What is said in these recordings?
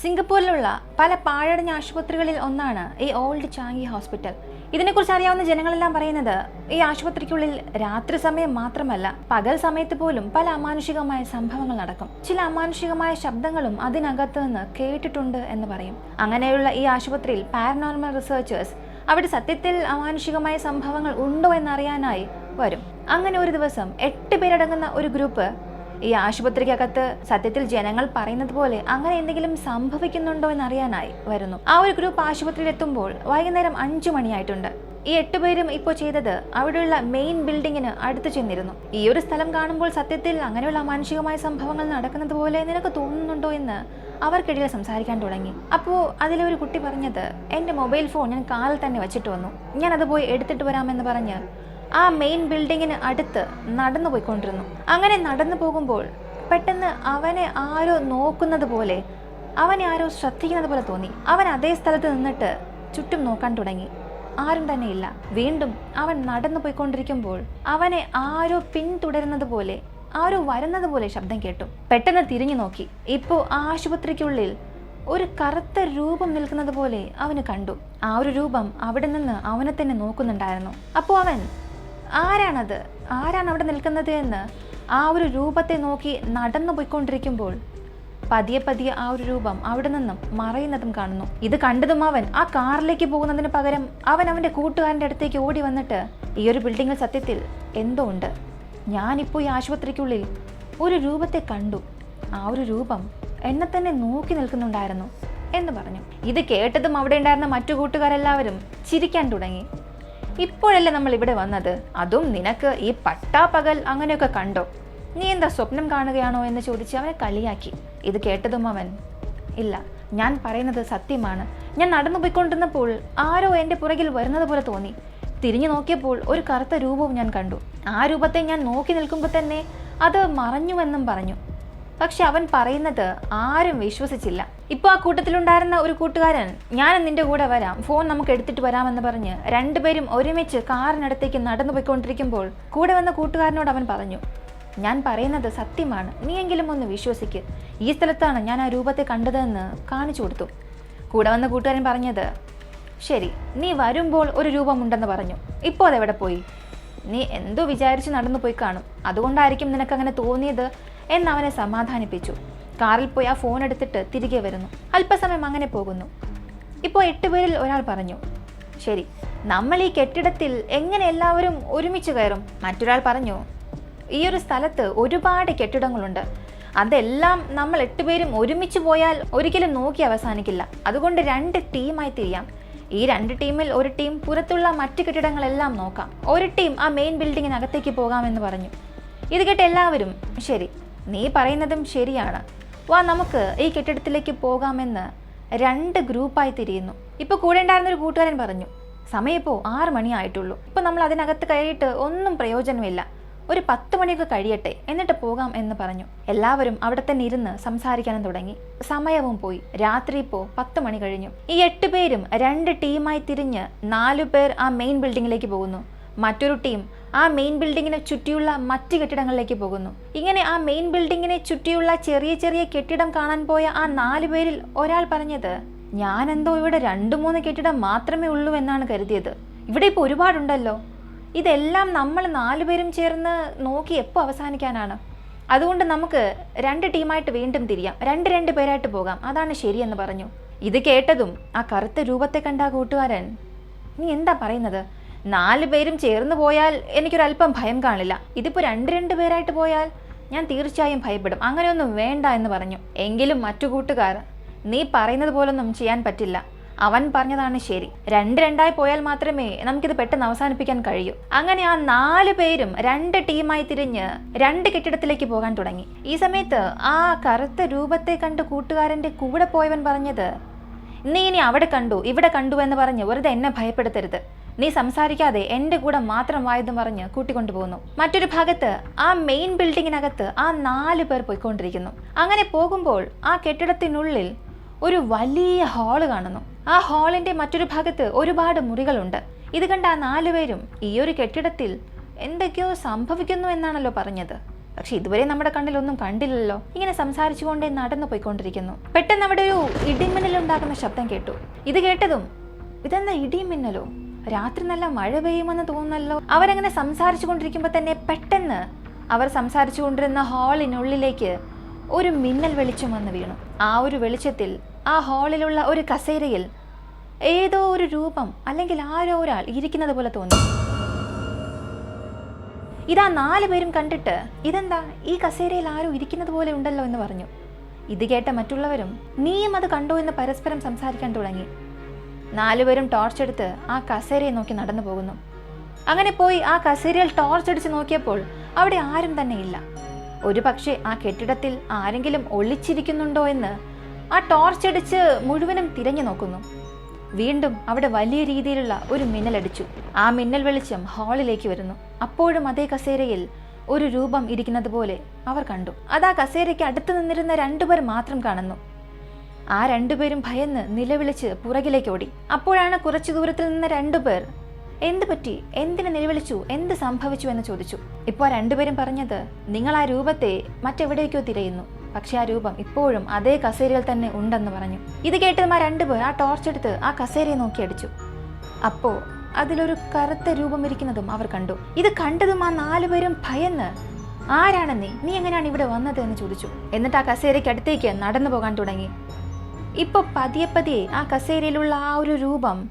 സിംഗപ്പൂരിലുള്ള പല പാഴടഞ്ഞ ആശുപത്രികളിൽ ഒന്നാണ് ഈ ഓൾഡ് ചാങ്ങി ഹോസ്പിറ്റൽ. ഇതിനെക്കുറിച്ച് അറിയാവുന്ന ജനങ്ങളെല്ലാം പറയുന്നത് ഈ ആശുപത്രിക്കുള്ളിൽ രാത്രി സമയം മാത്രമല്ല പകൽ സമയത്ത് പോലും പല അമാനുഷികമായ സംഭവങ്ങൾ നടക്കും. ചില അമാനുഷികമായ ശബ്ദങ്ങളും അതിനകത്ത് നിന്ന് കേട്ടിട്ടുണ്ട് എന്ന് പറയും. അങ്ങനെയുള്ള ഈ ആശുപത്രിയിൽ പാരനോർമൽ റിസർച്ചേഴ്സ് അവിടെ സത്യത്തിൽ അമാനുഷികമായ സംഭവങ്ങൾ ഉണ്ടോ എന്നറിയാനായി വരും. അങ്ങനെ ഒരു ദിവസം എട്ട് പേരടങ്ങുന്ന ഒരു ഗ്രൂപ്പ് ഈ ആശുപത്രിക്കകത്ത് സത്യത്തിൽ ജനങ്ങൾ പറയുന്നത് പോലെ അങ്ങനെ എന്തെങ്കിലും സംഭവിക്കുന്നുണ്ടോ എന്ന് അറിയാനായി വരുന്നു. ആ ഒരു ഗ്രൂപ്പ് ആശുപത്രിയിൽ എത്തുമ്പോൾ വൈകുന്നേരം അഞ്ചു മണിയായിട്ടുണ്ട്. ഈ എട്ടുപേരും ഇപ്പോൾ ചെയ്തത് അവിടെയുള്ള മെയിൻ ബിൽഡിങ്ങിന് അടുത്ത് ചെന്നിരുന്നു. ഈ ഒരു സ്ഥലം കാണുമ്പോൾ സത്യത്തിൽ അങ്ങനെയുള്ള മാനുഷികമായ സംഭവങ്ങൾ നടക്കുന്നത് പോലെ നിനക്ക് തോന്നുന്നുണ്ടോ എന്ന് അവർക്കിടയിൽ സംസാരിക്കാൻ തുടങ്ങി. അപ്പോൾ അതിലെ ഒരു കുട്ടി പറഞ്ഞത് എന്റെ മൊബൈൽ ഫോൺ ഞാൻ കാലിൽ തന്നെ വെച്ചിട്ട് വന്നു. ഞാൻ അത് പോയി എടുത്തിട്ട് വരാമെന്ന് പറഞ്ഞ് ആ മെയിൻ ബിൽഡിങ്ങിന് അടുത്ത് നടന്നു പോയിക്കൊണ്ടിരുന്നു. അങ്ങനെ നടന്നു പോകുമ്പോൾ പെട്ടെന്ന് അവനെ ആരോ നോക്കുന്നത് പോലെ അവനെ ആരോ ശ്രദ്ധിക്കുന്നത് പോലെ തോന്നി. അവൻ അതേ സ്ഥലത്ത് നിന്നിട്ട് ചുറ്റും നോക്കാൻ തുടങ്ങി. ആരും തന്നെ ഇല്ല. വീണ്ടും അവൻ നടന്നു പോയിക്കൊണ്ടിരിക്കുമ്പോൾ അവനെ ആരോ പിന്തുടരുന്നത് പോലെ ആരോ വരുന്നത് പോലെ ശബ്ദം കേട്ടു. പെട്ടെന്ന് തിരിഞ്ഞു നോക്കി. ഇപ്പോൾ ആശുപത്രിക്കുള്ളിൽ ഒരു കറുത്ത രൂപം നിൽക്കുന്നത് പോലെ അവന് കണ്ടു. ആ ഒരു രൂപം അവിടെ നിന്ന് അവനെ തന്നെ നോക്കുന്നുണ്ടായിരുന്നു. അപ്പോൾ അവൻ ആരാണത്? ആരാണ് അവിടെ നിൽക്കുന്നത് എന്ന്? ആ ഒരു രൂപത്തെ നോക്കി നടന്നു പോയിക്കൊണ്ടിരിക്കുമ്പോൾ പതിയെ പതിയെ ആ ഒരു രൂപം അവിടെ നിന്നും മറയുന്നതും കാണുന്നു. ഇത് കണ്ടതും അവൻ ആ കാറിലേക്ക് പോകുന്നതിന് പകരം അവൻ അവന്റെ കൂട്ടുകാരന്റെ അടുത്തേക്ക് ഓടി വന്നിട്ട് ഈ ഒരു ബിൽഡിങ്ങിൽ സത്യത്തിൽ എന്തോ ഉണ്ട്. ഞാനിപ്പോൾ ഈ ആശുപത്രിക്കുള്ളിൽ ഒരു രൂപത്തെ കണ്ടു. ആ ഒരു രൂപം എന്നെ തന്നെ നോക്കി നിൽക്കുന്നുണ്ടായിരുന്നു എന്ന് പറഞ്ഞു. ഇത് കേട്ടതും അവിടെ ഉണ്ടായിരുന്ന മറ്റു കൂട്ടുകാരെല്ലാവരും ചിരിക്കാൻ തുടങ്ങി. ഇപ്പോഴല്ലേ നമ്മൾ ഇവിടെ വന്നത്? അതും നിനക്ക് ഈ പട്ടാപ്പകൽ അങ്ങനെയൊക്കെ കണ്ടോ? നീ എന്താ സ്വപ്നം കാണുകയാണോ എന്ന് ചോദിച്ച് അവനെ കളിയാക്കി. ഇത് കേട്ടതും അവൻ ഇല്ല ഞാൻ പറയുന്നത് സത്യമാണ്. ഞാൻ നടന്നു പോയിക്കൊണ്ടിരുന്നപ്പോൾ ആരോ എന്റെ പുറകിൽ വരുന്നത് പോലെ തോന്നി. തിരിഞ്ഞു നോക്കിയപ്പോൾ ഒരു കറുത്ത രൂപവും ഞാൻ കണ്ടു. ആ രൂപത്തെ ഞാൻ നോക്കി നിൽക്കുമ്പോൾ തന്നെ അത് മറഞ്ഞുവെന്നും പറഞ്ഞു. പക്ഷെ അവൻ പറയുന്നത് ആരും വിശ്വസിച്ചില്ല. ഇപ്പോൾ ആ കൂട്ടത്തിലുണ്ടായിരുന്ന ഒരു കൂട്ടുകാരൻ ഞാൻ നിന്റെ കൂടെ വരാം ഫോൺ നമുക്ക് എടുത്തിട്ട് വരാമെന്ന് പറഞ്ഞ് രണ്ടുപേരും ഒരുമിച്ച് കാറിനടുത്തേക്ക് നടന്നു പോയിക്കൊണ്ടിരിക്കുമ്പോൾ കൂടെ വന്ന കൂട്ടുകാരനോട് അവൻ പറഞ്ഞു ഞാൻ പറയുന്നത് സത്യമാണ് നീയെങ്കിലും ഒന്ന് വിശ്വസിക്ക്. ഈ സ്ഥലത്താണ് ഞാൻ ആ രൂപത്തെ കണ്ടതെന്ന് കാണിച്ചു കൊടുത്തു. കൂടെ വന്ന കൂട്ടുകാരൻ പറഞ്ഞത് ശരി നീ വരുമ്പോൾ ഒരു രൂപമുണ്ടെന്ന് പറഞ്ഞു. ഇപ്പോൾ അതെവിടെ പോയി? നീ എന്തോ വിചാരിച്ച് നടന്നു പോയി കാണും. അതുകൊണ്ടായിരിക്കും നിനക്കങ്ങനെ തോന്നിയത് എന്ന് അവനെ സമാധാനിപ്പിച്ചു. കാറിൽ പോയി ആ ഫോൺ എടുത്തിട്ട് തിരികെ വരുന്നു. അല്പസമയം അങ്ങനെ പോകുന്നു. ഇപ്പോൾ എട്ടുപേരിൽ ഒരാൾ പറഞ്ഞു ശരി നമ്മൾ ഈ കെട്ടിടത്തിൽ എങ്ങനെ എല്ലാവരും ഒരുമിച്ച് കയറും? മറ്റൊരാൾ പറഞ്ഞു ഈ ഒരു സ്ഥലത്ത് ഒരുപാട് കെട്ടിടങ്ങളുണ്ട്. അതെല്ലാം നമ്മൾ എട്ടുപേരും ഒരുമിച്ച് പോയാൽ ഒരിക്കലും നോക്കി അവസാനിക്കില്ല. അതുകൊണ്ട് രണ്ട് ടീമായി തിരിയാം. ഈ രണ്ട് ടീമിൽ ഒരു ടീം പുറത്തുള്ള മറ്റു കെട്ടിടങ്ങളെല്ലാം നോക്കാം. ഒരു ടീം ആ മെയിൻ ബിൽഡിങ്ങിനകത്തേക്ക് പോകാമെന്ന് പറഞ്ഞു. ഇത് കേട്ട് എല്ലാവരും ശരി നീ പറയുന്നതും ശരിയാണ്. വാ നമുക്ക് ഈ കെട്ടിടത്തിലേക്ക് പോകാമെന്ന് രണ്ട് ഗ്രൂപ്പായി തിരിയുന്നു. ഇപ്പോൾ കൂടെ ഉണ്ടായിരുന്ന ഒരു കൂട്ടുകാരൻ പറഞ്ഞു സമയം ഇപ്പോൾ ആറ് മണിയായിട്ടുള്ളൂ. ഇപ്പോൾ നമ്മൾ അതിനകത്ത് കയറിയിട്ട് ഒന്നും പ്രയോജനമില്ല. ഒരു പത്ത് മണിയൊക്കെ കഴിയട്ടെ എന്നിട്ട് പോകാം എന്ന് പറഞ്ഞു. എല്ലാവരും അവിടെ തന്നെ ഇരുന്ന് സംസാരിക്കാനും തുടങ്ങി. സമയവും പോയി. രാത്രി ഇപ്പോൾ പത്ത് മണി കഴിഞ്ഞു. ഈ എട്ട് പേരും രണ്ട് ടീമായി തിരിഞ്ഞ് നാലു പേർ ആ മെയിൻ ബിൽഡിങ്ങിലേക്ക് പോകുന്നു. മറ്റൊരു ടീം ആ മെയിൻ ബിൽഡിങ്ങിനെ ചുറ്റിയുള്ള മറ്റ് കെട്ടിടങ്ങളിലേക്ക് പോകുന്നു. ഇങ്ങനെ ആ മെയിൻ ബിൽഡിങ്ങിനെ ചുറ്റിയുള്ള ചെറിയ ചെറിയ കെട്ടിടം കാണാൻ പോയ ആ നാല് പേരിൽ ഒരാൾ പറഞ്ഞത് ഞാനെന്തോ ഇവിടെ രണ്ട് മൂന്ന് കെട്ടിടം മാത്രമേ ഉള്ളൂ എന്നാണ് കരുതിയത്. ഇവിടെ ഇപ്പോൾ ഒരുപാടുണ്ടല്ലോ. ഇതെല്ലാം നമ്മൾ നാലുപേരും ചേർന്ന് നോക്കി എപ്പോൾ അവസാനിക്കാനാണ്? അതുകൊണ്ട് നമുക്ക് രണ്ട് ടീമായിട്ട് വീണ്ടും തിരിയാം. രണ്ട് രണ്ട് പേരായിട്ട് പോകാം. അതാണ് ശരിയെന്ന് പറഞ്ഞു. ഇത് കേട്ടതും ആ കറുത്ത രൂപത്തെ കണ്ട കൂട്ടുകാരൻ നീ എന്താ പറയുന്നത്? നാല് പേരും ചേർന്ന് പോയാൽ എനിക്കൊരല്പം ഭയം കാണില്ല. ഇതിപ്പോൾ രണ്ട് രണ്ട് പേരായിട്ട് പോയാൽ ഞാൻ തീർച്ചയായും ഭയപ്പെടും. അങ്ങനെയൊന്നും വേണ്ട എന്ന് പറഞ്ഞു. എങ്കിലും മറ്റു കൂട്ടുകാർ നീ പറയുന്നത് പോലൊന്നും ചെയ്യാൻ പറ്റില്ല. അവൻ പറഞ്ഞതാണ് ശരി. രണ്ട് രണ്ടായി പോയാൽ മാത്രമേ നമുക്കിത് പെട്ടെന്ന് അവസാനിപ്പിക്കാൻ കഴിയൂ. അങ്ങനെ ആ നാല് പേരും രണ്ട് ടീമായി തിരിഞ്ഞ് രണ്ട് കെട്ടിടത്തിലേക്ക് പോകാൻ തുടങ്ങി. ഈ സമയത്ത് ആ കറുത്ത രൂപത്തെ കണ്ട് കൂട്ടുകാരന്റെ കൂടെ പോയവൻ പറഞ്ഞത് നീ ഇനി അവിടെ കണ്ടു ഇവിടെ കണ്ടു എന്ന് പറഞ്ഞ് വെറുതെ എന്നെ ഭയപ്പെടുത്തരുത്. നീ സംസാരിക്കാതെ എന്റെ കൂടെ മാത്രം വായതും പറഞ്ഞ് കൂട്ടിക്കൊണ്ടുപോകുന്നു. മറ്റൊരു ഭാഗത്ത് ആ മെയിൻ ബിൽഡിങ്ങിനകത്ത് ആ നാല് പേർ പോയിക്കൊണ്ടിരിക്കുന്നു. അങ്ങനെ പോകുമ്പോൾ ആ കെട്ടിടത്തിനുള്ളിൽ ഒരു വലിയ ഹാൾ കാണുന്നു. ആ ഹാളിന്റെ മറ്റൊരു ഭാഗത്ത് ഒരുപാട് മുറികളുണ്ട്. ഇത് കണ്ട ആ നാലുപേരും ഈ ഒരു കെട്ടിടത്തിൽ എന്തൊക്കെയോ സംഭവിക്കുന്നു എന്നാണല്ലോ പറഞ്ഞത്. പക്ഷെ ഇതുവരെ നമ്മുടെ കണ്ണിലൊന്നും കണ്ടില്ലല്ലോ. ഇങ്ങനെ സംസാരിച്ചുകൊണ്ടേ നടന്നു പോയിക്കൊണ്ടിരിക്കുന്നു. പെട്ടെന്ന് അവിടെ ഒരു ഇടിമിന്നലുണ്ടാകുന്ന ശബ്ദം കേട്ടു. ഇത് കേട്ടതും ഇതെന്താ ഇടിയും മിന്നലോ രാത്രി നല്ല മഴ പെയ്യുമെന്ന് തോന്നുന്നല്ലോ. അവരങ്ങനെ സംസാരിച്ചു കൊണ്ടിരിക്കുമ്പോൾ തന്നെ പെട്ടെന്ന് അവർ സംസാരിച്ചു കൊണ്ടിരുന്ന ഹാളിനുള്ളിലേക്ക് ഒരു മിന്നൽ വെളിച്ചം വന്ന് വീണു. ആ ഒരു വെളിച്ചത്തിൽ ആ ഹാളിലുള്ള ഒരു കസേരയിൽ ഏതോ ഒരു രൂപം അല്ലെങ്കിൽ ആരോ ഒരാൾ ഇരിക്കുന്നത് പോലെ തോന്നി. ഇതാ നാല് പേരും കണ്ടിട്ട് ഇതെന്താ? ഈ കസേരയിൽ ആരോ ഇരിക്കുന്നത് പോലെ ഉണ്ടല്ലോ എന്ന് പറഞ്ഞു. ഇത് കേട്ട മറ്റുള്ളവരും നീയും അത് കണ്ടോ? എന്ന് പരസ്പരം സംസാരിക്കാൻ തുടങ്ങി. നാലുപേരും ടോർച്ച് എടുത്ത് ആ കസേരയെ നോക്കി നടന്നു പോകുന്നു. അങ്ങനെ പോയി ആ കസേരയിൽ ടോർച്ച് അടിച്ച് നോക്കിയപ്പോൾ അവിടെ ആരും തന്നെ ഇല്ല. ഒരു പക്ഷേ ആ കെട്ടിടത്തിൽ ആരെങ്കിലും ഒളിച്ചിരിക്കുന്നുണ്ടോ എന്ന് ആ ടോർച്ച് അടിച്ച് മുഴുവനും തിരഞ്ഞു നോക്കുന്നു. വീണ്ടും അവിടെ വലിയ രീതിയിലുള്ള ഒരു മിന്നലടിച്ചു ആ മിന്നൽ വെളിച്ചം ഹാളിലേക്ക് വരുന്നു. അപ്പോഴും അതേ കസേരയിൽ ഒരു രൂപം ഇരിക്കുന്നത് പോലെ അവർ കണ്ടു. അത് ആ കസേരയ്ക്ക് അടുത്ത് നിന്നിരുന്ന രണ്ടുപേർ മാത്രം കാണുന്നു. ആ രണ്ടുപേരും ഭയന്ന് നിലവിളിച്ച് പുറകിലേക്ക് ഓടി. അപ്പോഴാണ് കുറച്ചു ദൂരത്തിൽ നിന്ന് രണ്ടുപേർ എന്ത് പറ്റി? എന്തിനു നിലവിളിച്ചു? എന്ത് സംഭവിച്ചു? എന്ന് ചോദിച്ചു. ഇപ്പോൾ ആ രണ്ടുപേരും പറഞ്ഞത് നിങ്ങൾ ആ രൂപത്തെ മറ്റെവിടേക്കോ തിരയുന്നു. പക്ഷെ ആ രൂപം ഇപ്പോഴും അതേ കസേരയിൽ തന്നെ ഉണ്ടെന്ന് പറഞ്ഞു. ഇത് കേട്ടതും ആ രണ്ടുപേർ ആ ടോർച്ച് എടുത്ത് ആ കസേരയെ നോക്കി അടിച്ചു. അപ്പോ അതിലൊരു കറുത്ത രൂപം ഇരിക്കുന്നതും അവർ കണ്ടു. ഇത് കണ്ടതും ആ നാലുപേരും ഭയന്ന് ആരാണെന്നേ നീ? നീ എങ്ങനെയാണ് ഇവിടെ വന്നത്? എന്ന് ചോദിച്ചു. എന്നിട്ട് ആ കസേരയ്ക്ക് അടുത്തേക്ക് നടന്നു പോകാൻ തുടങ്ങി. ഇപ്പോൾ പതിയെ പതിയെ ആ കസേരയിലുള്ള ആ ഒരു രൂപം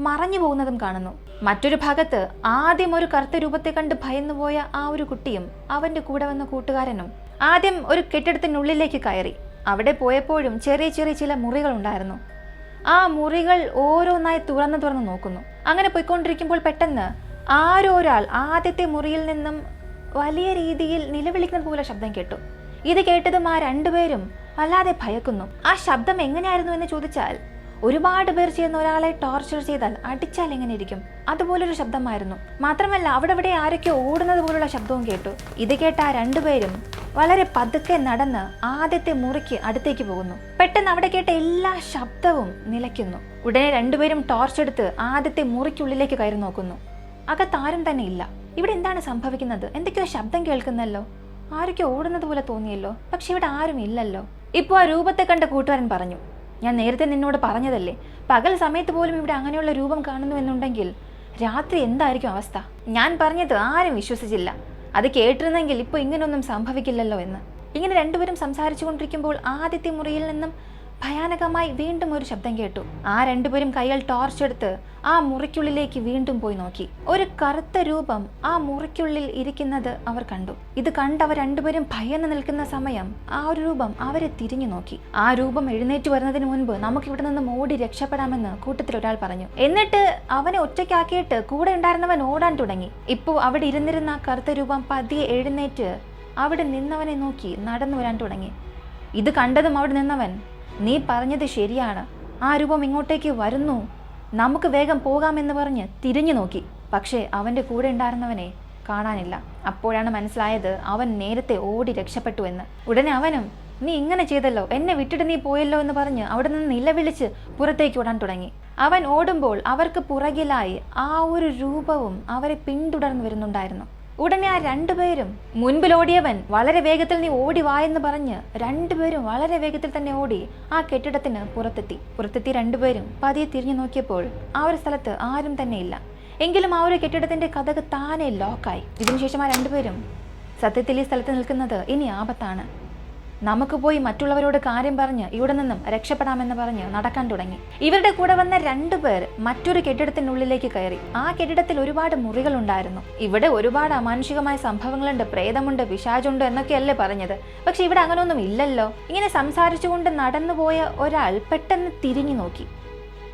മറഞ്ഞു പോകുന്നതും കാണുന്നു. മറ്റൊരു ഭാഗത്ത് ആദ്യം ഒരു കറുത്ത രൂപത്തെ കണ്ട് ഭയന്നുപോയ ആ ഒരു കുട്ടിയും അവന്റെ കൂടെ വന്ന കൂട്ടുകാരനും ആദ്യം ഒരു കെട്ടിടത്തിനുള്ളിലേക്ക് കയറി. അവിടെ പോയപ്പോഴും ചെറിയ ചെറിയ ചില മുറികൾ ഉണ്ടായിരുന്നു. ആ മുറികൾ ഓരോന്നായി തുറന്ന് തുറന്ന് നോക്കുന്നു. അങ്ങനെ പോയിക്കൊണ്ടിരിക്കുമ്പോൾ പെട്ടെന്ന് ആരോ ഒരാൾ ആദ്യത്തെ മുറിയിൽ നിന്നും വലിയ രീതിയിൽ നിലവിളിക്കുന്ന പോലെ ശബ്ദം കേട്ടു. ഇത് കേട്ടതും ആ രണ്ടുപേരും വല്ലാതെ ഭയക്കുന്നു. ആ ശബ്ദം എങ്ങനെയായിരുന്നു എന്ന് ചോദിച്ചാൽ ഒരുപാട് പേർ ചെയ്യുന്ന ഒരാളെ ടോർച്ചർ ചെയ്താൽ അടിച്ചാൽ എങ്ങനെ ഇരിക്കും? അതുപോലൊരു ശബ്ദമായിരുന്നു. മാത്രമല്ല അവിടെ ഇവിടെ ആരൊക്കെ ഓടുന്നത് പോലുള്ള ശബ്ദവും കേട്ടു. ഇത് കേട്ട ആ രണ്ടുപേരും വളരെ പതുക്കെ നടന്ന് ആദ്യത്തെ മുറിക്ക് അടുത്തേക്ക് പോകുന്നു. പെട്ടെന്ന് അവിടെ കേട്ട എല്ലാ ശബ്ദവും നിലയ്ക്കുന്നു. ഉടനെ രണ്ടുപേരും ടോർച്ച് എടുത്ത് ആദ്യത്തെ മുറിക്കുള്ളിലേക്ക് കയറി നോക്കുന്നു. അകത്താരും തന്നെ ഇല്ല. ഇവിടെ എന്താണ് സംഭവിക്കുന്നത്? എന്തൊക്കെയോ ശബ്ദം കേൾക്കുന്നല്ലോ. ആരൊക്കെ ഓടുന്നത് പോലെ തോന്നിയല്ലോ. പക്ഷെ ഇവിടെ ആരും ഇല്ലല്ലോ. ഇപ്പോൾ ആ രൂപത്തെ കണ്ട കൂട്ടുകാരൻ പറഞ്ഞു ഞാൻ നേരത്തെ നിന്നോട് പറഞ്ഞതല്ലേ പകൽ സമയത്ത് പോലും ഇവിടെ അങ്ങനെയുള്ള രൂപം കാണുന്നു എന്നുണ്ടെങ്കിൽ രാത്രി എന്തായിരിക്കും അവസ്ഥ? ഞാൻ പറഞ്ഞത് ആരും വിശ്വസിച്ചില്ല. അത് കേട്ടിരുന്നെങ്കിൽ ഇപ്പോൾ ഇങ്ങനെയൊന്നും സംഭവിക്കില്ലല്ലോ എന്ന്. ഇങ്ങനെ രണ്ടുപേരും സംസാരിച്ചു കൊണ്ടിരിക്കുമ്പോൾ ആദ്യത്തെ മുറിയിൽ നിന്നും ഭയാനകമായി വീണ്ടും ഒരു ശബ്ദം കേട്ടു. ആ രണ്ടുപേരും കയ്യിൽ ടോർച്ച് എടുത്ത് ആ മുറിക്കുള്ളിലേക്ക് വീണ്ടും പോയി നോക്കി. ഒരു കറുത്ത രൂപം ആ മുറിക്കുള്ളിൽ ഇരിക്കുന്നത് അവർ കണ്ടു. ഇത് കണ്ട് അവർ രണ്ടുപേരും ഭയന്ന് നിൽക്കുന്ന സമയം ആ ഒരു രൂപം അവരെ തിരിഞ്ഞു നോക്കി. ആ രൂപം എഴുന്നേറ്റ് വരുന്നതിന് മുൻപ് നമുക്ക് ഇവിടെ നിന്ന് ഓടി രക്ഷപ്പെടാമെന്ന് കൂട്ടത്തിൽ ഒരാൾ പറഞ്ഞു. എന്നിട്ട് അവനെ ഒറ്റയ്ക്കാക്കിയിട്ട് കൂടെ ഉണ്ടായിരുന്നവൻ ഓടാൻ തുടങ്ങി. ഇപ്പോൾ അവിടെ ഇരുന്നിരുന്ന ആ കറുത്ത രൂപം പതിയെ എഴുന്നേറ്റ് അവിടെ നിന്നവനെ നോക്കി നടന്നു വരാൻ തുടങ്ങി. ഇത് കണ്ടതും അവിടെ നിന്നവൻ നീ പറഞ്ഞത് ശരിയാണ്. ആ രൂപം ഇങ്ങോട്ടേക്ക് വരുന്നു. നമുക്ക് വേഗം പോകാമെന്ന് പറഞ്ഞ് തിരിഞ്ഞു നോക്കി. പക്ഷേ അവന്റെ കൂടെ ഉണ്ടായിരുന്നവനെ കാണാനില്ല. അപ്പോഴാണ് മനസ്സിലായത് അവൻ നേരത്തെ ഓടി രക്ഷപ്പെട്ടു എന്ന്. ഉടനെ അവനും നീ ഇങ്ങനെ ചെയ്തല്ലോ. എന്നെ വിട്ടിട്ട് നീ പോയല്ലോ എന്ന് പറഞ്ഞ് അവിടെ നിന്ന് നിലവിളിച്ച് പുറത്തേക്ക് ഓടാൻ തുടങ്ങി. അവൻ ഓടുമ്പോൾ അവർക്ക് പുറകിലായി ആ ഒരു രൂപവും അവരെ പിന്തുടർന്ന് വരുന്നുണ്ടായിരുന്നു. ഉടനെ ആ രണ്ടുപേരും മുൻപിലോടിയവൻ വളരെ വേഗത്തിൽ നീ ഓടി വായെന്ന് പറഞ്ഞ് രണ്ടുപേരും വളരെ വേഗത്തിൽ തന്നെ ഓടി ആ കെട്ടിടത്തിന് പുറത്തെത്തി. പുറത്തെത്തി രണ്ടുപേരും പതിയെ തിരിഞ്ഞു നോക്കിയപ്പോൾ ആ ഒരു സ്ഥലത്ത് ആരും തന്നെ ഇല്ല. എങ്കിലും ആ ഒരു കെട്ടിടത്തിന്റെ കഥക് താനെ ലോക്കായി ഇതിനുശേഷം ആ രണ്ടുപേരും സത്യത്തിൽ ഈ സ്ഥലത്ത് നിൽക്കുന്നത് ഇനി ആപത്താണ്. നമുക്ക് പോയി മറ്റുള്ളവരോട് കാര്യം പറഞ്ഞ് ഇവിടെ നിന്നും രക്ഷപ്പെടാമെന്ന് പറഞ്ഞ് നടക്കാൻ തുടങ്ങി. ഇവരുടെ കൂടെ വന്ന രണ്ടു പേർ മറ്റൊരു കെട്ടിടത്തിനുള്ളിലേക്ക് കയറി. ആ കെട്ടിടത്തിൽ ഒരുപാട് മുറികൾ ഉണ്ടായിരുന്നു. ഇവിടെ ഒരുപാട് അമാനുഷികമായ സംഭവങ്ങളുണ്ട് പ്രേതമുണ്ട് പിശാചുണ്ട് എന്നൊക്കെയല്ലേ പറഞ്ഞത്. പക്ഷെ ഇവിടെ അങ്ങനെയൊന്നും ഇല്ലല്ലോ. ഇങ്ങനെ സംസാരിച്ചുകൊണ്ട് നടന്നുപോയ ഒരാൾ പെട്ടെന്ന് തിരിഞ്ഞു നോക്കി.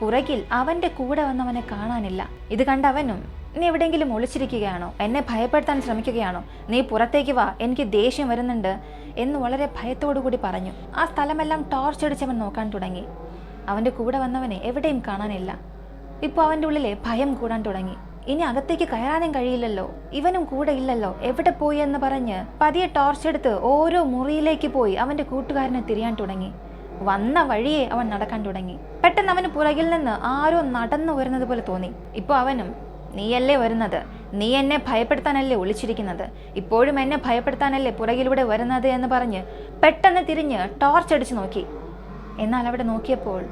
പുറകിൽ അവന്റെ കൂടെ വന്നവനെ കാണാനില്ല. ഇത് കണ്ട അവനും നീ എവിടെയെങ്കിലും ഒളിച്ചിരിക്കുകയാണോ? എന്നെ ഭയപ്പെടുത്താൻ ശ്രമിക്കുകയാണോ? നീ പുറത്തേക്ക് വാ എനിക്ക് ദേഷ്യം വരുന്നുണ്ട് എന്ന് വളരെ കൂടി പറഞ്ഞു. ആ സ്ഥലമെല്ലാം ടോർച്ച് അടിച്ചവൻ നോക്കാൻ തുടങ്ങി. അവന്റെ കൂടെ വന്നവനെ എവിടെയും കാണാനില്ല. ഇപ്പോൾ അവന്റെ ഉള്ളിലെ ഭയം കൂടാൻ തുടങ്ങി. ഇനി അകത്തേക്ക് കയറാനും കഴിയില്ലല്ലോ. ഇവനും കൂടെ ഇല്ലല്ലോ. എവിടെ പോയി എന്ന് പറഞ്ഞ് പതിയെ ടോർച്ച് എടുത്ത് ഓരോ മുറിയിലേക്ക് പോയി അവന്റെ കൂട്ടുകാരനെ തിരിയാൻ തുടങ്ങി. വന്ന വഴിയെ അവൻ നടക്കാൻ തുടങ്ങി. പെട്ടെന്ന് അവന് പുറകിൽ നിന്ന് ആരോ നടന്നു വരുന്നത് പോലെ തോന്നി. ഇപ്പോൾ അവനും നീയല്ലേ വരുന്നത്? നീ എന്നെ ഭയപ്പെടുത്താനല്ലേ ഒളിച്ചിരിക്കുന്നത് ഇപ്പോഴും എന്നെ ഭയപ്പെടുത്താനല്ലേ പുറകിലൂടെ വരുന്നത് എന്ന് പറഞ്ഞ് പെട്ടെന്ന് തിരിഞ്ഞ് ടോർച്ച് അടിച്ചു നോക്കി. എന്നാൽ അവിടെ നോക്കിയപ്പോൾ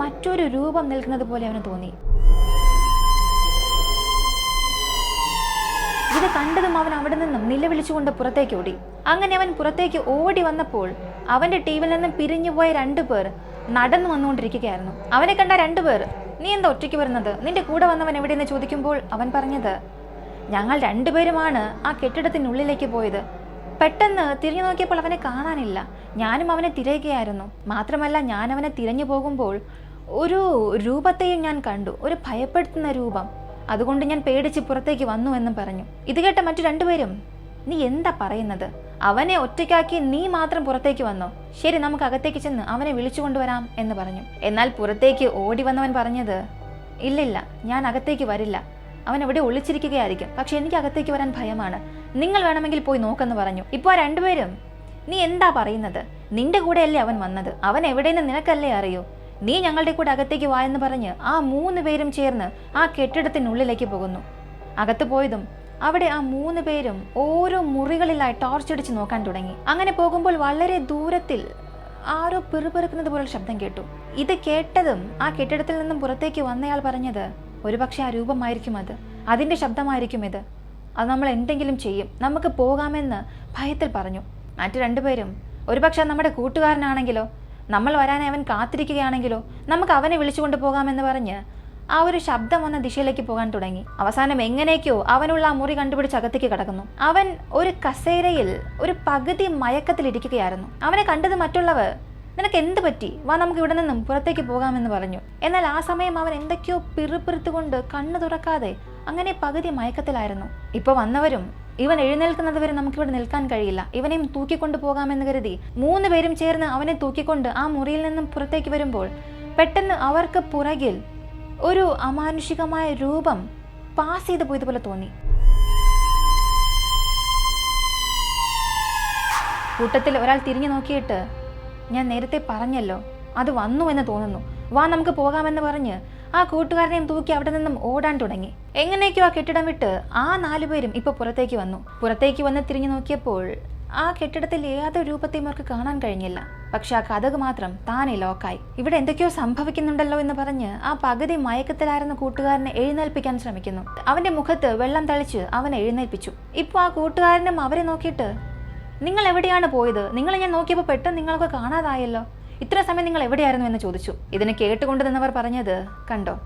മറ്റൊരു രൂപം നിൽക്കുന്നത് പോലെ അവന് തോന്നി. ഇത് കണ്ടതും അവൻ അവിടെ നിന്നും നിലവിളിച്ചുകൊണ്ട് പുറത്തേക്ക് ഓടി. അങ്ങനെ അവൻ പുറത്തേക്ക് ഓടി വന്നപ്പോൾ അവന്റെ ടീമിൽ നിന്നും പിരിഞ്ഞുപോയ രണ്ടുപേർ നടന്നു വന്നുകൊണ്ടിരിക്കുകയായിരുന്നു. അവനെ കണ്ട രണ്ടുപേർ നീ എന്താ ഒറ്റയ്ക്ക് വരുന്നത്? നിന്റെ കൂടെ വന്നവൻ എവിടെയെന്ന് ചോദിക്കുമ്പോൾ അവൻ പറഞ്ഞത് ഞങ്ങൾ രണ്ടുപേരുമാണ് ആ കെട്ടിടത്തിനുള്ളിലേക്ക് പോയത്. പെട്ടെന്ന് തിരിഞ്ഞു നോക്കിയപ്പോൾ അവനെ കാണാനില്ല. ഞാനും അവനെ തിരയുകയായിരുന്നു. മാത്രമല്ല ഞാൻ അവനെ തിരഞ്ഞു പോകുമ്പോൾ ഒരു രൂപത്തെയും ഞാൻ കണ്ടു. ഒരു ഭയപ്പെടുത്തുന്ന രൂപം. അതുകൊണ്ട് ഞാൻ പേടിച്ച് പുറത്തേക്ക് വന്നു എന്നും പറഞ്ഞു. ഇത് കേട്ട മറ്റു രണ്ടുപേരും നീ എന്താ പറയുന്നത്? അവനെ ഒറ്റയ്ക്കാക്കി നീ മാത്രം പുറത്തേക്ക് വന്നോ? ശരി നമുക്ക് അകത്തേക്ക് ചെന്ന് അവനെ വിളിച്ചു കൊണ്ടുവരാം എന്ന് പറഞ്ഞു. എന്നാൽ പുറത്തേക്ക് ഓടി വന്നവൻ പറഞ്ഞത് ഇല്ലില്ല ഞാൻ അകത്തേക്ക് വരില്ല. അവൻ എവിടെ ഒളിച്ചിരിക്കുകയായിരിക്കും. പക്ഷെ എനിക്ക് അകത്തേക്ക് വരാൻ ഭയമാണ്. നിങ്ങൾ വേണമെങ്കിൽ പോയി നോക്കെന്ന് പറഞ്ഞു. ഇപ്പോൾ രണ്ടുപേരും നീ എന്താ പറയുന്നത്? നിന്റെ കൂടെയല്ലേ അവൻ വന്നത്? അവൻ എവിടെയെന്ന് നിനക്കല്ലേ അറിയൂ? നീ ഞങ്ങളുടെ കൂടെ അകത്തേക്ക് വായെന്ന് പറഞ്ഞ് ആ മൂന്ന് പേരും ചേർന്ന് ആ കെട്ടിടത്തിനുള്ളിലേക്ക് പോകുന്നു. അകത്ത് പോയതും അവിടെ ആ മൂന്ന് പേരും ഓരോ മുറികളിലായി ടോർച്ച് അടിച്ച് നോക്കാൻ തുടങ്ങി. അങ്ങനെ പോകുമ്പോൾ വളരെ ദൂരത്തിൽ ആരോ പിറുപിറുക്കുന്നത് പോലെ ശബ്ദം കേട്ടു. ഇത് കേട്ടതും ആ കെട്ടിടത്തിൽ നിന്നും പുറത്തേക്ക് വന്നയാൾ പറഞ്ഞത് ഒരുപക്ഷെ ആ രൂപമായിരിക്കും അത്. അതിന്റെ ശബ്ദമായിരിക്കും ഇത്. അത് നമ്മൾ എന്തെങ്കിലും ചെയ്യും. നമുക്ക് പോകാമെന്ന് ഭയത്തിൽ പറഞ്ഞു. മറ്റു രണ്ടുപേരും ഒരുപക്ഷെ നമ്മുടെ കൂട്ടുകാരനാണെങ്കിലോ നമ്മൾ വരാനായി അവൻ കാത്തിരിക്കുകയാണെങ്കിലോ നമുക്ക് അവനെ വിളിച്ചുകൊണ്ട് പോകാമെന്ന് പറഞ്ഞ് ആ ഒരു ശബ്ദം വന്ന ദിശയിലേക്ക് പോകാൻ തുടങ്ങി. അവസാനം എങ്ങനെയൊക്കെയോ അവനുള്ള ആ മുറി കണ്ടുപിടിച്ച് അകത്തേക്ക് കടക്കുന്നു. അവൻ ഒരു കസേരയിൽ ഒരു പകുതി മയക്കത്തിലിരിക്കുകയായിരുന്നു അവനെ കണ്ടത് മറ്റുള്ളവർ നിനക്ക് എന്ത് പറ്റി? വാ നമുക്ക് ഇവിടെ നിന്നും പുറത്തേക്ക് പോകാമെന്ന് പറഞ്ഞു. എന്നാൽ ആ സമയം അവൻ എന്തൊക്കെയോ പിറുപിറുത്തുകൊണ്ട് കണ്ണു തുറക്കാതെ അങ്ങനെ പകുതി മയക്കത്തിലായിരുന്നു. ഇപ്പോൾ വന്നവരും ഇവൻ എഴുന്നേൽക്കുന്നത് വരെ നമുക്കിവിടെ നിൽക്കാൻ കഴിയില്ല. ഇവനെയും തൂക്കിക്കൊണ്ടു പോകാമെന്ന് കരുതി മൂന്ന് പേരും ചേർന്ന് അവനെ തൂക്കിക്കൊണ്ട് ആ മുറിയിൽ നിന്നും പുറത്തേക്ക് വരുമ്പോൾ പെട്ടെന്ന് അവർക്ക് പുറകിൽ ഒരു അമാനുഷികമായ രൂപം പാസ് ചെയ്ത് പോയതുപോലെ തോന്നി. കൂട്ടത്തിൽ ഒരാൾ തിരിഞ്ഞു നോക്കിയിട്ട് ഞാൻ നേരത്തെ പറഞ്ഞല്ലോ അത് വന്നു എന്ന് തോന്നുന്നു. വാ നമുക്ക് പോകാമെന്ന് പറഞ്ഞ് ആ കൂട്ടുകാരനെയും തൂക്കി അവിടെ നിന്നും ഓടാൻ തുടങ്ങി. എങ്ങനെയൊക്കെയോ ആ കെട്ടിടം വിട്ട് ആ നാലുപേരും ഇപ്പൊ പുറത്തേക്ക് വന്നു. പുറത്തേക്ക് വന്ന് തിരിഞ്ഞു നോക്കിയപ്പോൾ ആ കെട്ടിടത്തിൽ യാതൊരു രൂപത്തെയും അവർക്ക് കാണാൻ കഴിഞ്ഞില്ല. പക്ഷെ ആ കഥക് മാത്രം താനേ ലോക്കായി. ഇവിടെ എന്തൊക്കെയോ സംഭവിക്കുന്നുണ്ടല്ലോ എന്ന് പറഞ്ഞ് ആ പകുതി മയക്കത്തിലായിരുന്ന കൂട്ടുകാരനെ എഴുന്നേൽപ്പിക്കാൻ ശ്രമിക്കുന്നു. അവന്റെ മുഖത്ത് വെള്ളം തളിച്ച് അവനെ എഴുന്നേൽപ്പിച്ചു. ഇപ്പോൾ ആ കൂട്ടുകാരനും അവരെ നോക്കിയിട്ട് നിങ്ങൾ എവിടെയാണ് പോയത്? നിങ്ങളെ ഞാൻ നോക്കിയപ്പോൾ പെട്ടെന്ന് നിങ്ങളൊക്കെ കാണാതായല്ലോ. ഇത്ര സമയം നിങ്ങൾ എവിടെയായിരുന്നു? എന്ന് ചോദിച്ചു. ഇതിനെ കേട്ടുകൊണ്ട് നിന്നവർ പറഞ്ഞത് കണ്ടോ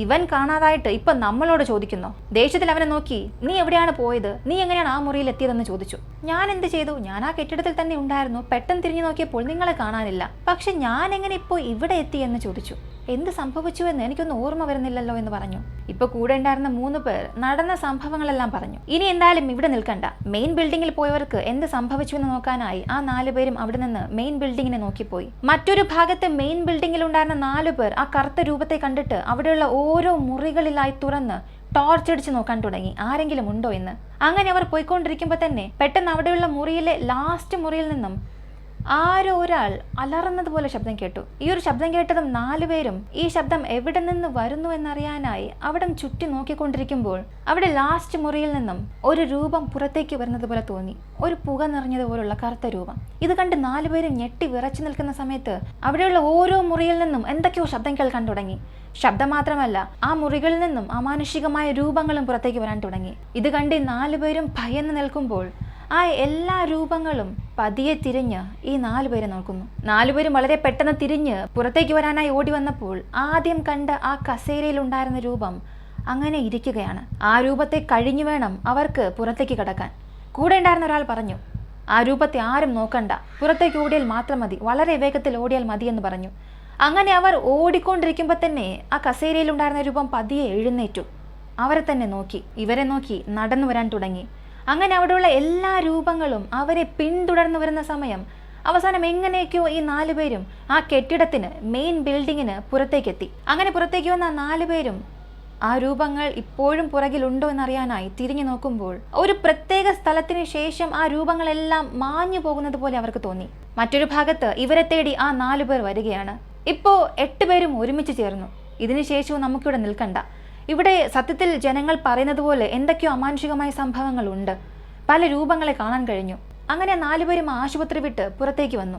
ഇവൻ കാണാതായിട്ട് ഇപ്പം നമ്മളോട് ചോദിക്കുന്നു? ദേഷ്യത്തിൽ അവനെ നോക്കി നീ എവിടെയാണ് പോയത്? നീ എങ്ങനെയാണ് ആ മുറിയിൽ എത്തിയതെന്ന് ചോദിച്ചു. ഞാൻ എന്ത് ചെയ്തു? ഞാൻ ആ കെട്ടിടത്തിൽ തന്നെ ഉണ്ടായിരുന്നു. പെട്ടെന്ന് തിരിഞ്ഞു നോക്കിയപ്പോൾ നിങ്ങളെ കാണാനില്ല. പക്ഷെ ഞാൻ എങ്ങനെ ഇപ്പോൾ ഇവിടെ എത്തി? എന്ന് ചോദിച്ചു. എന്ത് സംഭവിച്ചു എന്ന് എനിക്കൊന്നും ഓർമ്മ വരുന്നില്ലല്ലോ എന്ന് പറഞ്ഞു. ഇപ്പൊ കൂടെ ഉണ്ടായിരുന്ന മൂന്ന് പേർ നടന്ന സംഭവങ്ങളെല്ലാം പറഞ്ഞു. ഇനി എന്തായാലും ഇവിടെ നിൽക്കണ്ട. മെയിൻ ബിൽഡിങ്ങിൽ പോയവർക്ക് എന്ത് സംഭവിച്ചു എന്ന് നോക്കാനായി ആ നാല് പേരും അവിടെ നിന്ന് മെയിൻ ബിൽഡിങ്ങിനെ നോക്കിപ്പോയി. മറ്റൊരു ഭാഗത്ത് മെയിൻ ബിൽഡിങ്ങിൽ ഉണ്ടായിരുന്ന നാല് പേർ ആ കറുത്ത രൂപത്തെ കണ്ടിട്ട് അവിടെയുള്ള ഓരോ മുറികളിലായി തുറന്ന് ടോർച്ച് അടിച്ച് നോക്കാൻ തുടങ്ങി. ആരെങ്കിലും ഉണ്ടോ എന്ന്? അങ്ങനെ അവർ പോയിക്കൊണ്ടിരിക്കുമ്പോൾ തന്നെ പെട്ടെന്ന് അവിടെയുള്ള മുറിയിലെ ലാസ്റ്റ് മുറിയിൽ നിന്നും ആരോ ഒരാൾ അലറുന്നത് പോലെ ശബ്ദം കേട്ടു. ഈ ഒരു ശബ്ദം കേട്ടതും നാലുപേരും ഈ ശബ്ദം എവിടെ നിന്ന് വരുന്നു എന്നറിയാനായി അവിടെ ചുറ്റി നോക്കിക്കൊണ്ടിരിക്കുമ്പോൾ അവിടെ ലാസ്റ്റ് മുറിയിൽ നിന്നും ഒരു രൂപം പുറത്തേക്ക് വരുന്നത് പോലെ തോന്നി. ഒരു പുക നിറഞ്ഞതുപോലുള്ള കറുത്ത രൂപം. ഇത് കണ്ട് നാലുപേരും ഞെട്ടി വിറച്ചു നിൽക്കുന്ന സമയത്ത് അവിടെയുള്ള ഓരോ മുറിയിൽ നിന്നും എന്തൊക്കെയോ ശബ്ദം കേൾക്കാൻ തുടങ്ങി. ശബ്ദം മാത്രമല്ല ആ മുറികളിൽ നിന്നും അമാനുഷികമായ രൂപങ്ങളും പുറത്തേക്ക് വരാൻ തുടങ്ങി. ഇത് കണ്ട് നാലുപേരും ഭയന്ന് നിൽക്കുമ്പോൾ ആ എല്ലാ രൂപങ്ങളും പതിയെ തിരിഞ്ഞ് ഈ നാലുപേരെ നോക്കുന്നു. നാലുപേരും വളരെ പെട്ടെന്ന് തിരിഞ്ഞ് പുറത്തേക്ക് വരാനായി ഓടി വന്നപ്പോൾ ആദ്യം കണ്ട ആ കസേരയിൽ ഉണ്ടായിരുന്ന രൂപം അങ്ങനെ ഇരിക്കുകയാണ്. ആ രൂപത്തെ കഴിഞ്ഞു വേണം അവർക്ക് പുറത്തേക്ക് കടക്കാൻ. കൂടെ ഉണ്ടായിരുന്ന ഒരാൾ പറഞ്ഞു ആ രൂപത്തെ ആരും നോക്കണ്ട. പുറത്തേക്ക് ഓടിയാൽ മാത്രം മതി. വളരെ വേഗത്തിൽ ഓടിയാൽ മതി എന്ന് പറഞ്ഞു. അങ്ങനെ അവർ ഓടിക്കൊണ്ടിരിക്കുമ്പോൾ തന്നെ ആ കസേരയിൽ ഉണ്ടായിരുന്ന രൂപം പതിയെ എഴുന്നേറ്റു. അവരെ തന്നെ നോക്കി. ഇവരെ നോക്കി നടന്നു വരാൻ തുടങ്ങി. അങ്ങനെ അവിടെയുള്ള എല്ലാ രൂപങ്ങളും അവരെ പിന്തുടർന്നു വരുന്ന സമയം അവസാനം എങ്ങനെയൊക്കെയോ ഈ നാലു പേരും ആ കെട്ടിടത്തിന് മെയിൻ ബിൽഡിങ്ങിന് പുറത്തേക്കെത്തി. അങ്ങനെ പുറത്തേക്ക് വന്ന നാലു പേരും ആ രൂപങ്ങൾ ഇപ്പോഴും പുറകിലുണ്ടോ എന്നറിയാനായി തിരിഞ്ഞു നോക്കുമ്പോൾ ഒരു പ്രത്യേക സ്ഥലത്തിന് ശേഷം ആ രൂപങ്ങളെല്ലാം മാഞ്ഞു പോകുന്നത് പോലെ അവർക്ക് തോന്നി. മറ്റൊരു ഭാഗത്ത് ഇവരെ തേടി ആ നാലു പേർ വരികയാണ്. ഇപ്പോ എട്ട് പേരും ഒരുമിച്ച് ചേർന്നു. ഇതിനുശേഷവും നമുക്കിവിടെ നിൽക്കണ്ട. ഇവിടെ സത്യത്തിൽ ജനങ്ങൾ പറയുന്നത് പോലെ എന്തൊക്കെയോ അമാനുഷികമായ സംഭവങ്ങളുണ്ട്. പല രൂപങ്ങളെ കാണാൻ കഴിഞ്ഞു. അങ്ങനെ നാലുപേരും ആശുപത്രി വിട്ട് പുറത്തേക്ക് വന്നു.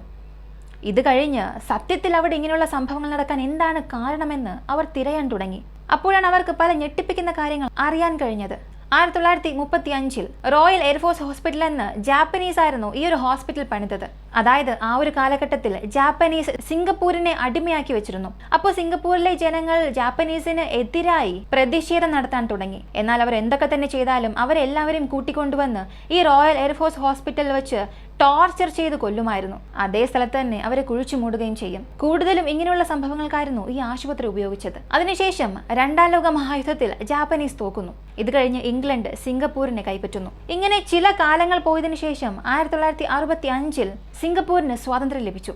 ഇത് കഴിഞ്ഞ് സത്യത്തിൽ അവിടെ ഇങ്ങനെയുള്ള സംഭവങ്ങൾ നടക്കാൻ എന്താണ് കാരണമെന്ന് അവർ തിരയാൻ തുടങ്ങി. അപ്പോഴാണ് അവർക്ക് പല ഞെട്ടിപ്പിക്കുന്ന കാര്യങ്ങൾ അറിയാൻ കഴിഞ്ഞത്. ആയിരത്തി തൊള്ളായിരത്തി മുപ്പത്തി അഞ്ചിൽ റോയൽ എയർഫോഴ്സ് ഹോസ്പിറ്റൽ എന്ന് ജാപ്പനീസ് ആയിരുന്നു ഈ ഒരു ഹോസ്പിറ്റൽ പണിതത്. അതായത് ആ ഒരു കാലഘട്ടത്തിൽ ജാപ്പനീസ് സിംഗപ്പൂരിനെ അടിമയാക്കി വെച്ചിരുന്നു. അപ്പോൾ സിംഗപ്പൂരിലെ ജനങ്ങൾ ജാപ്പനീസിന് എതിരായി പ്രതിഷേധം നടത്താൻ തുടങ്ങി. എന്നാൽ അവർ എന്തൊക്കെ തന്നെ ചെയ്താലും അവരെല്ലാവരെയും കൂട്ടിക്കൊണ്ടുവന്ന് ഈ റോയൽ എയർഫോഴ്സ് ഹോസ്പിറ്റലിൽ വെച്ച് ടോർച്ചർ ചെയ്ത് കൊല്ലുമായിരുന്നു. അതേ സ്ഥലത്ത് തന്നെ അവരെ കുഴിച്ചു മൂടുകയും ചെയ്യും. കൂടുതലും ഇങ്ങനെയുള്ള സംഭവങ്ങൾക്കായിരുന്നു ഈ ആശുപത്രി ഉപയോഗിച്ചത്. അതിനുശേഷം രണ്ടാം ലോക മഹായുദ്ധത്തിൽ ജാപ്പനീസ് തോക്കുന്നു. ഇത് കഴിഞ്ഞ് ഇംഗ്ലണ്ട് സിംഗപ്പൂരിനെ കൈപ്പറ്റുന്നു. ഇങ്ങനെ ചില കാലങ്ങൾ പോയതിനു ശേഷം ആയിരത്തി തൊള്ളായിരത്തി അറുപത്തി അഞ്ചിൽ സിംഗപ്പൂരിന് സ്വാതന്ത്ര്യം ലഭിച്ചു.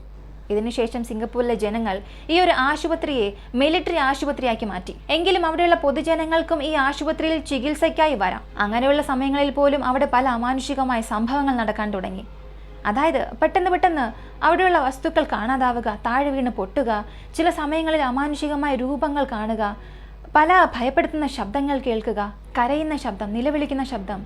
ഇതിനുശേഷം സിംഗപ്പൂരിലെ ജനങ്ങൾ ഈ ഒരു ആശുപത്രിയെ മിലിറ്ററി ആശുപത്രിയാക്കി മാറ്റി. എങ്കിലും അവിടെയുള്ള പൊതുജനങ്ങൾക്കും ഈ ആശുപത്രിയിൽ ചികിത്സയ്ക്കായി വരാം. അങ്ങനെയുള്ള സമയങ്ങളിൽ പോലും അവിടെ പല അമാനുഷികമായ സംഭവങ്ങൾ നടക്കാൻ തുടങ്ങി. അതായത് പെട്ടെന്ന് പെട്ടെന്ന് അവിടെയുള്ള വസ്തുക്കൾ കാണാതാവുക താഴെ വീണ് പൊട്ടുക ചില സമയങ്ങളിൽ അമാനുഷികമായ രൂപങ്ങൾ കാണുക പല ഭയപ്പെടുത്തുന്ന ശബ്ദങ്ങൾ കേൾക്കുക കരയുന്ന ശബ്ദം നിലവിളിക്കുന്ന ശബ്ദം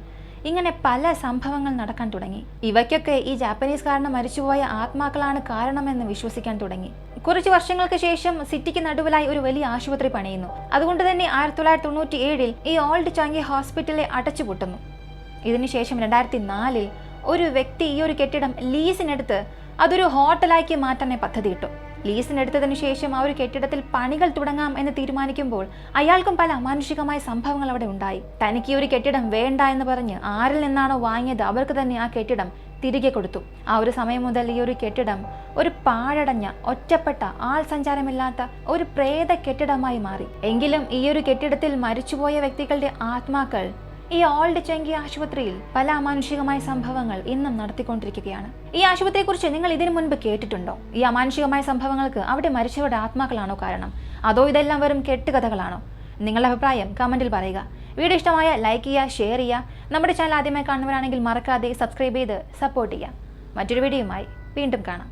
ഇങ്ങനെ പല സംഭവങ്ങൾ നടക്കാൻ തുടങ്ങി. ഇവയ്ക്കൊക്കെ ഈ ജാപ്പനീസ് കാരണം മരിച്ചുപോയ ആത്മാക്കളാണ് കാരണമെന്ന് വിശ്വസിക്കാൻ തുടങ്ങി. കുറച്ച് വർഷങ്ങൾക്ക് ശേഷം സിറ്റിക്ക് നടുവിലായി ഒരു വലിയ ആശുപത്രി പണിയുന്നു. അതുകൊണ്ട് തന്നെ ആയിരത്തി തൊള്ളായിരത്തി തൊണ്ണൂറ്റി ഏഴിൽ ഈ ഓൾഡ് ചാങ്കി ഹോസ്പിറ്റലെ അടച്ചുപൂട്ടുന്നു ഇതിനുശേഷം രണ്ടായിരത്തി നാലിൽ ഒരു വ്യക്തി ഈ ഒരു കെട്ടിടം ലീസിനെടുത്ത് അതൊരു ഹോട്ടലാക്കി മാറ്റാനെ പദ്ധതിയിട്ടു. ലീസിനെടുത്തതിനു ശേഷം ആ ഒരു കെട്ടിടത്തിൽ പണികൾ തുടങ്ങാം എന്ന് തീരുമാനിക്കുമ്പോൾ അയാൾക്കും പല അമാനുഷികമായ സംഭവങ്ങൾ അവിടെ ഉണ്ടായി. തനിക്ക് ഈ ഒരു കെട്ടിടം വേണ്ട എന്ന് പറഞ്ഞ് ആരിൽ നിന്നാണോ വാങ്ങിയത് അവർക്ക് തന്നെ ആ കെട്ടിടം തിരികെ കൊടുത്തു. ആ ഒരു സമയം മുതൽ ഈ ഒരു കെട്ടിടം ഒരു പാഴടഞ്ഞ ഒറ്റപ്പെട്ട ആൾ സഞ്ചാരമില്ലാത്ത ഒരു പ്രേത കെട്ടിടമായി മാറി. എങ്കിലും ഈ ഒരു കെട്ടിടത്തിൽ മരിച്ചുപോയ വ്യക്തികളുടെ ആത്മാക്കൾ ഈ ഓൾഡ് ചെങ്കി ആശുപത്രിയിൽ പല അമാനുഷികമായ സംഭവങ്ങൾ ഇന്നും നടത്തിക്കൊണ്ടിരിക്കുകയാണ്. ഈ ആശുപത്രിയെക്കുറിച്ച് നിങ്ങൾ ഇതിനു മുൻപ് കേട്ടിട്ടുണ്ടോ? ഈ അമാനുഷികമായ സംഭവങ്ങൾക്ക് അവിടെ മരിച്ചവരുടെ ആത്മാക്കളാണോ കാരണം? അതോ ഇതെല്ലാം വെറും കെട്ടുകഥകളാണോ? നിങ്ങളുടെ അഭിപ്രായം കമന്റിൽ പറയുക. വീഡിയോ ഇഷ്ടമായ ലൈക്ക് ചെയ്യുക ഷെയർ ചെയ്യുക. നമ്മുടെ ചാനൽ ആദ്യമായി കാണുന്നവരാണെങ്കിൽ മറക്കാതെ സബ്സ്ക്രൈബ് ചെയ്ത് സപ്പോർട്ട് ചെയ്യുക. മറ്റൊരു വീഡിയോയുമായി വീണ്ടും കാണാം.